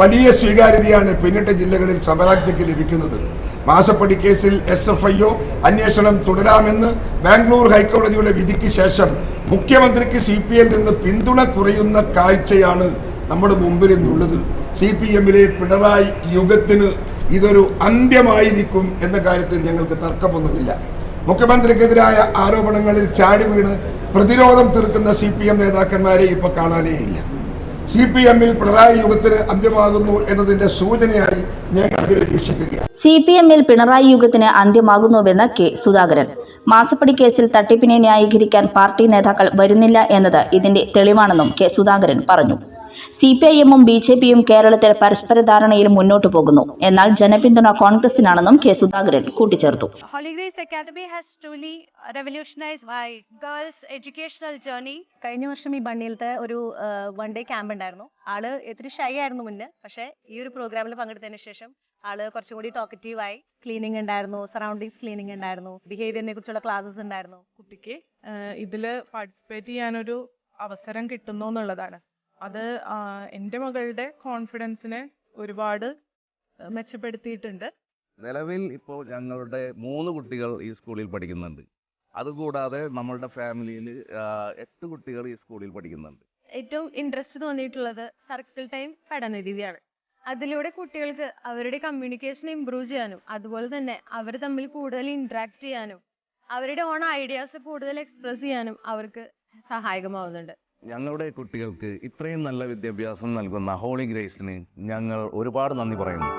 വലിയ സ്വീകാര്യതയാണ് പിന്നിട്ട ജില്ലകളിൽ സമരാജ്ഞയ്ക്ക് ലഭിക്കുന്നത്. മാസപ്പടി കേസിൽ എസ് എഫ് ഐ ഒ അന്വേഷണം തുടരാമെന്ന് ബാംഗ്ലൂർ ഹൈക്കോടതിയുടെ വിധിക്ക് ശേഷം മുഖ്യമന്ത്രിക്ക് സി പി എൽ നിന്ന് പിന്തുണ കുറയുന്ന കാഴ്ചയാണ് നമ്മുടെ മുമ്പിൽ നിന്നുള്ളത് സി പി എമ്മിലെ പിണറായി യുഗത്തിന് ഇതൊരു അന്ത്യമായിരിക്കും എന്ന കാര്യത്തിൽ ഞങ്ങൾക്ക് തർക്കമൊന്നുമില്ല. മുഖ്യമന്ത്രിക്കെതിരായ ആരോപണങ്ങളിൽ ചാടി വീണ് പ്രതിരോധം തീർക്കുന്ന സി പി എം നേതാക്കന്മാരെ ഇപ്പൊ കാണാനേ ഇല്ല സി പി എമ്മിൽ പിണറായി യുഗത്തിന് അന്ത്യമാകുന്നു എന്നതിന്റെ സൂചനയായി ഞാൻ അതിനെ വീക്ഷിക്കുകയാണ്. സി പി എമ്മിൽ പിണറായി യുഗത്തിന് അന്ത്യമാകുന്നുവെന്ന് കെ സുധാകരൻ. മാസപ്പടി കേസിൽ തട്ടിപ്പിനെ ന്യായീകരിക്കാൻ പാർട്ടി നേതാക്കൾ വരുന്നില്ല എന്നത് ഇതിന്റെ തെളിവാണെന്നും കെ സുധാകരൻ പറഞ്ഞു. സി പി ഐ എമ്മും ബി ജെ പിയും കേരളത്തിൽ പരസ്പര ധാരണയിൽ മുന്നോട്ടു പോകുന്നു. എന്നാൽ ജനപിന്തുണ കോൺഗ്രസിനാണെന്നും കെ സുധാകരൻ കൂട്ടിച്ചേർത്തു. കഴിഞ്ഞ വർഷം ഈ ബണ്ണിയിലത്തെ ഒരു വൺ ഡേ ക്യാമ്പ് ഉണ്ടായിരുന്നു. ആൾ ഇത്തിരി ഷൈ ആയിരുന്നു മുന്നേ. പക്ഷേ ഈ ഒരു പ്രോഗ്രാമിൽ പങ്കെടുത്തതിന് ശേഷം ആൾ കുറച്ചും കൂടി ടോക്കറ്റീവ് ആയി. ക്ലീനിങ് ഉണ്ടായിരുന്നു സറൗണ്ടിങ്സ് ക്ലീനിങ് ഉണ്ടായിരുന്നു ബിഹേവിയറിനെ കുറിച്ചുള്ള ക്ലാസ്സസ് ഉണ്ടായിരുന്നു. കുട്ടിക്ക് ഇതിൽ പാർട്ടിസിപ്പേറ്റ് ചെയ്യാനൊരു അവസരം കിട്ടുന്നു എന്നുള്ളതാണ്. അത് എന്റെ എന്റെ മകളുടെ കോൺഫിഡൻസിനെ ഒരുപാട് മെച്ചപ്പെടുത്തിയിട്ടുണ്ട്. നിലവിൽ ഇപ്പോൾ ഞങ്ങളുടെ മൂന്ന് കുട്ടികൾ ഈ സ്കൂളിൽ പഠിക്കുന്നുണ്ട്. അതുകൂടാതെ നമ്മളുടെ ഫാമിലിയിൽ എട്ട് കുട്ടികൾ ഈ സ്കൂളിൽ പഠിക്കുന്നുണ്ട്. ഏറ്റവും ഇൻട്രസ്റ്റ് തോന്നിയിട്ടുള്ളത് സർക്കിൾ ടൈം പഠനരീതിയാണ്. അതിലൂടെ കുട്ടികൾക്ക് അവരുടെ കമ്മ്യൂണിക്കേഷൻ ഇമ്പ്രൂവ് ചെയ്യാനും അതുപോലെ തന്നെ അവർ തമ്മിൽ കൂടുതൽ ഇന്ററാക്ട് ചെയ്യാനും അവരുടെ ഓൺ ഐഡിയാസ് കൂടുതൽ എക്സ്പ്രസ് ചെയ്യാനും അവർക്ക് സഹായകമാവുന്നുണ്ട്. ഞങ്ങളുടെ കുട്ടികൾക്ക് ഇത്രയും നല്ല വിദ്യാഭ്യാസം നൽകുന്ന ഹോളി ഗ്രേസിന് ഞങ്ങൾ ഒരുപാട് നന്ദി പറയുന്നു.